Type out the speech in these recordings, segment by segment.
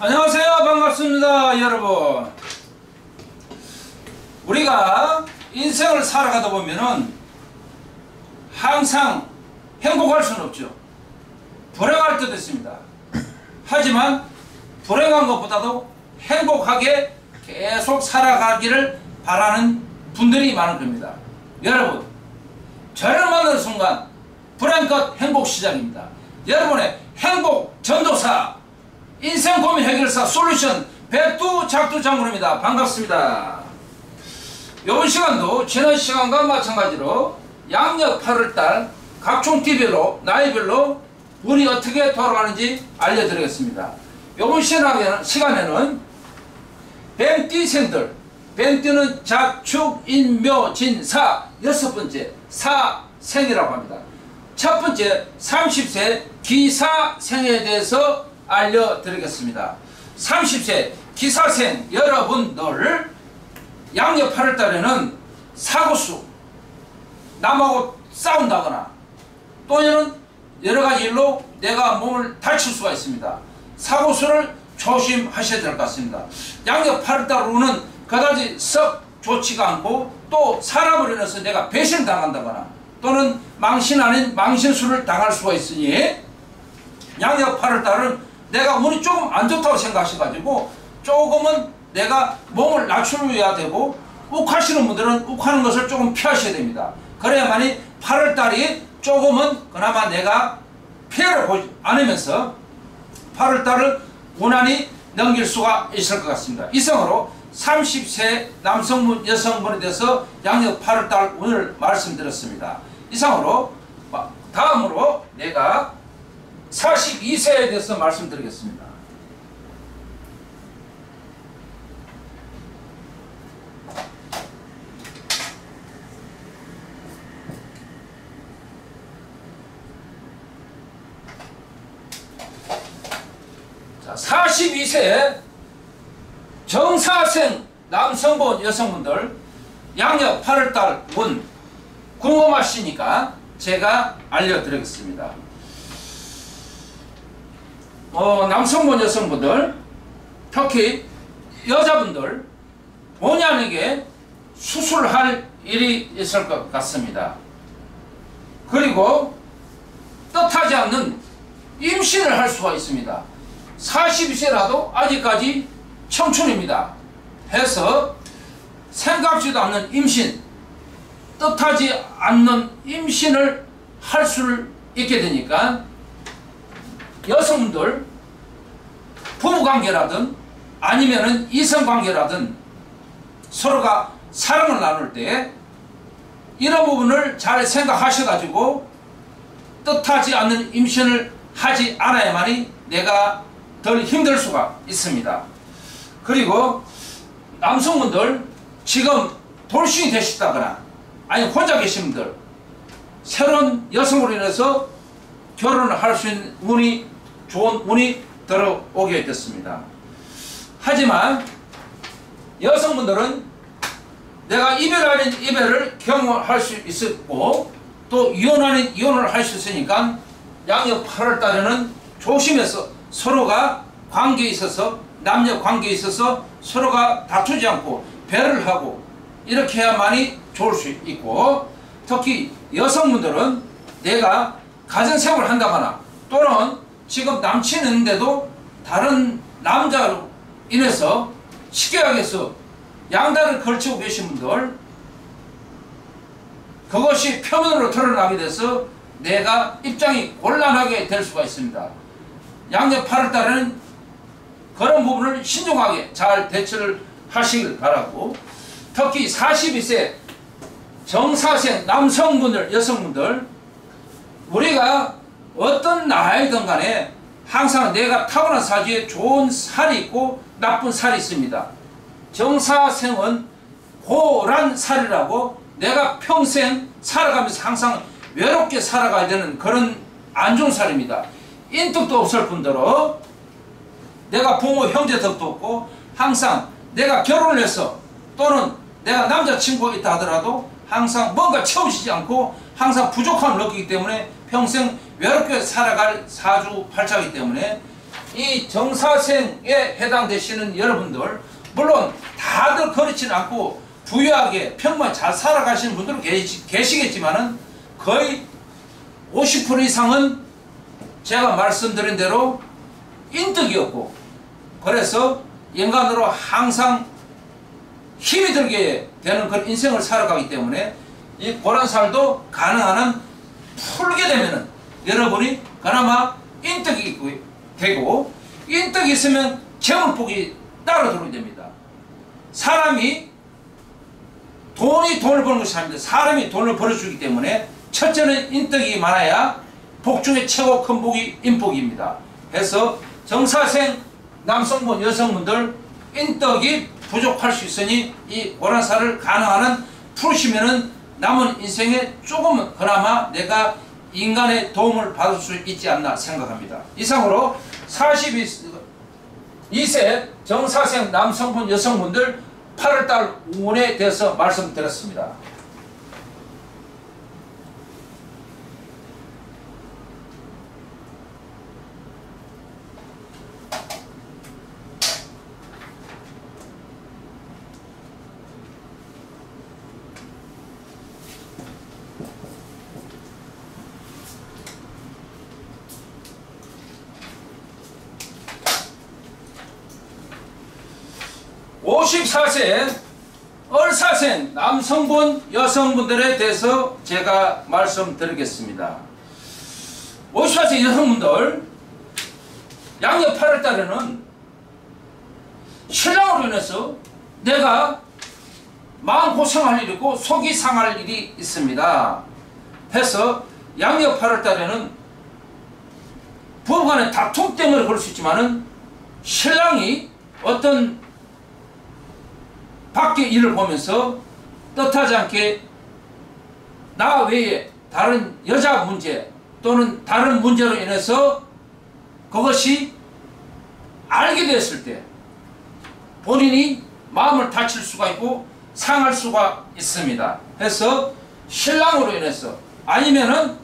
안녕하세요. 반갑습니다 여러분. 우리가 인생을 살아가다 보면은 항상 행복할 수는 없죠. 불행할 때도 있습니다. 하지만 불행한 것보다도 행복하게 계속 살아가기를 바라는 분들이 많은 겁니다. 여러분 저를 만나는 순간 불행 끝 행복 시작입니다. 여러분의 행복 전도사 인생 고민 해결사 솔루션 백두 작두 장군입니다. 반갑습니다. 이번 시간도 지난 시간과 마찬가지로 양력 8월달 각종 띠별로 나이별로 운이 어떻게 돌아가는지 알려드리겠습니다. 이번 시간에는 뱀띠생들 뱀띠는 자축, 인묘, 진사 여섯 번째 사생이라고 합니다. 첫 번째 30세 기사생에 대해서 알려드리겠습니다. 30세 기사생 여러분들 양력 8월 달에는 사고수 남하고 싸운다거나 또는 여러가지 일로 내가 몸을 다칠 수가 있습니다. 사고수를 조심하셔야 될 것 같습니다. 양력 8월달로는 그다지 썩 좋지가 않고 또 사람을 인해서 내가 배신당한다거나 또는 망신 아닌 망신수를 당할 수가 있으니 양력 8월 달은 내가 운이 조금 안 좋다고 생각하셔가지고 조금은 내가 몸을 낮춰야 되고 욱하시는 분들은 욱하는 것을 조금 피하셔야 됩니다. 그래야만이 8월달이 조금은 그나마 내가 피해를 보지 않으면서 8월달을 무난히 넘길 수가 있을 것 같습니다. 이상으로 30세 남성분 여성분에 대해서 양력 8월달 오늘 말씀드렸습니다. 이상으로 다음으로 내가 42세에 대해서 말씀드리겠습니다. 자, 42세 정사생 남성분 여성분들 양력 8월달 운 궁금하시니까 제가 알려드리겠습니다. 어, 남성분 여성분들 특히 여자분들 본의 아니게 수술할 일이 있을 것 같습니다. 그리고 뜻하지 않는 임신을 할 수가 있습니다. 42세라도 아직까지 청춘입니다. 해서 생각지도 않는 임신, 뜻하지 않는 임신을 할 수 있게 되니까 여성분들 부부관계라든 아니면은 이성관계라든 서로가 사랑을 나눌 때 이런 부분을 잘 생각하셔가지고 뜻하지 않는 임신을 하지 않아야만이 내가 덜 힘들 수가 있습니다. 그리고 남성분들 지금 돌싱이 되셨다거나 아니 혼자 계신 분들 새로운 여성으로 인해서 결혼을 할 수 있는 운이 좋은 운이 들어오게 됐습니다. 하지만 여성분들은 내가 이별 아닌 이별을 경험할 수 있었고 또 이혼 아닌 이혼을 할 수 있으니까 8월 달에는 조심해서 서로가 관계에 있어서 남녀 관계에 있어서 서로가 다투지 않고 배를 하고 이렇게 해야만이 좋을 수 있고 특히 여성분들은 내가 가정생활을 한다거나 또는 지금 남친 있는데도 다른 남자로 인해서 식경에서 양다를 걸치고 계신 분들 그것이 표면으로 드러나게 돼서 내가 입장이 곤란하게 될 수가 있습니다. 양력 8월 달에는 그런 부분을 신중하게 잘 대처를 하시길 바라고 특히 42세 정사생 남성분들 여성분들 우리가 어떤 나이든 간에 항상 내가 타고난 사주에 좋은 살이 있고 나쁜 살이 있습니다. 정사생은 고란 살이라고 내가 평생 살아가면서 항상 외롭게 살아가야 되는 그런 안 좋은 살입니다. 인덕도 없을 뿐더러 내가 부모 형제 덕도 없고 항상 내가 결혼을 해서 또는 내가 남자친구가 있다 하더라도 항상 뭔가 채우시지 않고 항상 부족함을 느끼기 때문에 평생 외롭게 살아갈 사주 팔자이기 때문에 이 정사생에 해당되시는 여러분들 물론 다들 그렇지는 않고 부유하게 평범 잘 살아가시는 분들은 계시, 계시겠지만은 거의 50% 이상은 제가 말씀드린 대로 인덕이 없고 그래서 인간으로 항상 힘이 들게 되는 그런 인생을 살아가기 때문에 이 고난살도 가능한 한 풀게 되면은 여러분이 그나마 인덕이 되고 인덕이 있으면 재물복이 따라 들어오게 됩니다. 사람이 돈이 돈을 버는 것이 아닙니다. 사람이 돈을 벌어주기 때문에 첫째는 인덕이 많아야 복 중에 최고 큰 복이 인복입니다. 그래서 정사생 남성분 여성분들 인덕이 부족할 수 있으니 이 고난사를 가능한 한 풀으시면은 남은 인생에 조금은 그나마 내가 인간의 도움을 받을 수 있지 않나 생각합니다. 이상으로 42세 정사생 남성분 여성분들 8월달 운에 대해서 말씀드렸습니다. 54세 얼사생 남성분 여성분들에 대해서 제가 말씀드리겠습니다. 54세 여성분들 양력 8월 달에는 신랑으로 인해서 내가 마음 고생할 일이 있고 속이 상할 일이 있습니다. 해서 양력 8월 달에는 부부간의 다툼 때문에 그럴 수 있지만은 신랑이 어떤 밖의 일을 보면서 뜻하지 않게 나 외에 다른 여자 문제 또는 다른 문제로 인해서 그것이 알게 되었을 때 본인이 마음을 다칠 수가 있고 상할 수가 있습니다. 해서 신랑으로 인해서 아니면은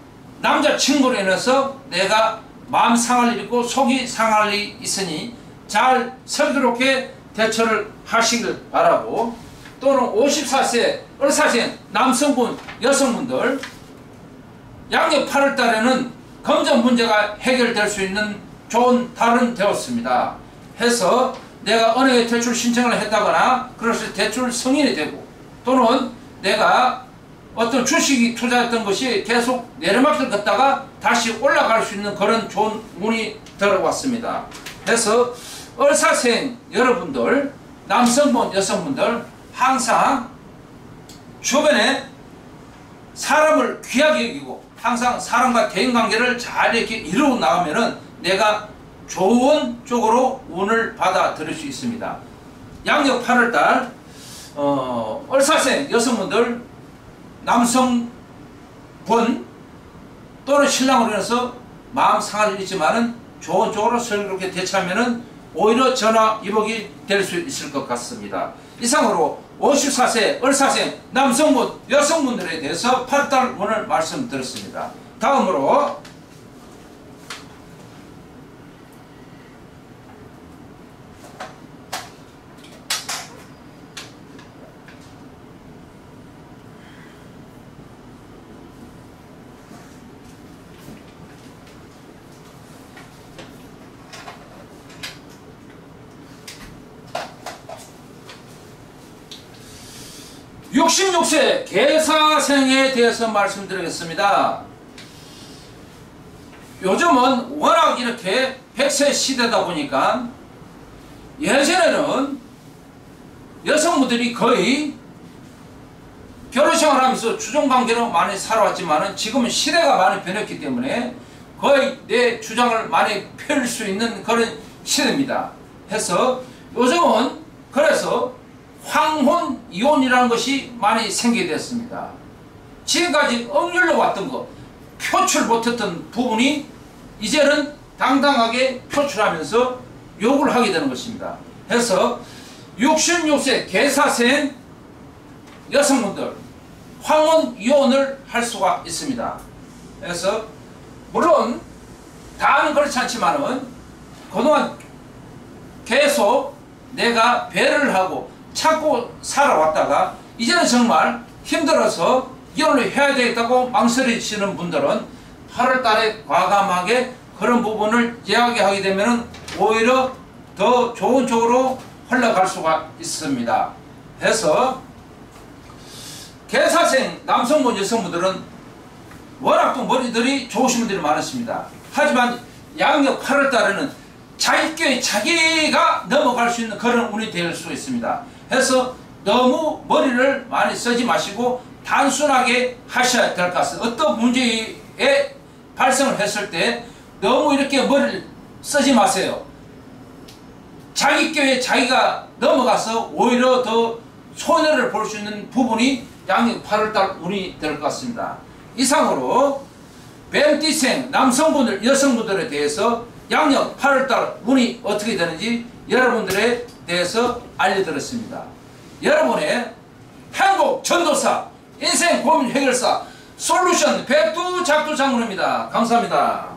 남자친구로 인해서 내가 마음 상할 일 있고 속이 상할 일이 있으니 잘 슬기롭게 대처를 하시길 바라고 또는 54세 을사생 남성분 여성분들 양력 8월 달에는 금전 문제가 해결될 수 있는 좋은 달은 되었습니다. 해서 내가 은행에 대출 신청을 했다거나 그래서 대출 승인이 되고 또는 내가 어떤 주식이 투자했던 것이 계속 내리막길 걷다가 다시 올라갈 수 있는 그런 좋은 운이 들어왔습니다. 그래서 을사생 여러분들 남성분 여성분들 항상 주변에 사람을 귀하게 여기고 항상 사람과 대인관계를 잘 이렇게 이루어 나가면은 내가 좋은 쪽으로 운을 받아들일 수 있습니다. 양력 8월달 어, 을사생 여성분들 남성분 또는 신랑으로 인해서 마음 상할 일 있지만은 좋은 쪽으로 슬기롭게 대처하면은 오히려 전화 위복이 될 수 있을 것 같습니다. 이상으로 54세 을사생 남성분 여성분들에 대해서 8달 오늘 말씀드렸습니다. 다음으로 66세 개사생에 대해서 말씀드리겠습니다. 요즘은 워낙 이렇게 100세 시대다 보니까 예전에는 여성분들이 거의 결혼생활 하면서 주종관계로 많이 살아왔지만 지금은 시대가 많이 변했기 때문에 거의 내 주장을 많이 펼 수 있는 그런 시대입니다. 해서 요즘은 그래서 황혼 이혼이라는 것이 많이 생기게 됐습니다. 지금까지 억눌러 왔던 것, 표출 못했던 부분이 이제는 당당하게 표출하면서 욕을 하게 되는 것입니다. 그래서 66세 개사생 여성분들 황혼 이혼을 할 수가 있습니다. 그래서 물론 다는 그렇지 않지만은 그동안 계속 내가 배를 하고 찾고 살아왔다가 이제는 정말 힘들어서 이혼을 해야 되겠다고 망설이시는 분들은 8월 달에 과감하게 그런 부분을 이야기하게 되면 오히려 더 좋은 쪽으로 흘러갈 수가 있습니다. 해서 개사생 남성분 여성분들은 워낙 또 머리들이 좋으신 분들이 많으십니다. 하지만 양력 8월 달에는 자기 께 자기가 넘어갈 수 있는 그런 운이 될 수 있습니다. 해서 너무 머리를 많이 쓰지 마시고 단순하게 하셔야 될 것 같습니다. 어떤 문제에 발생을 했을 때 너무 이렇게 머리를 쓰지 마세요. 자기 껴에 자기가 넘어가서 오히려 더 손해를 볼 수 있는 부분이 양력 8월달 운이 될 것 같습니다. 이상으로 뱀띠생 남성분들 여성분들에 대해서 양력 8월달 운이 어떻게 되는지 여러분들에 대해서 알려드렸습니다. 여러분의 행복 전도사 인생 고민 해결사 솔루션 백두 작두 장군입니다. 감사합니다.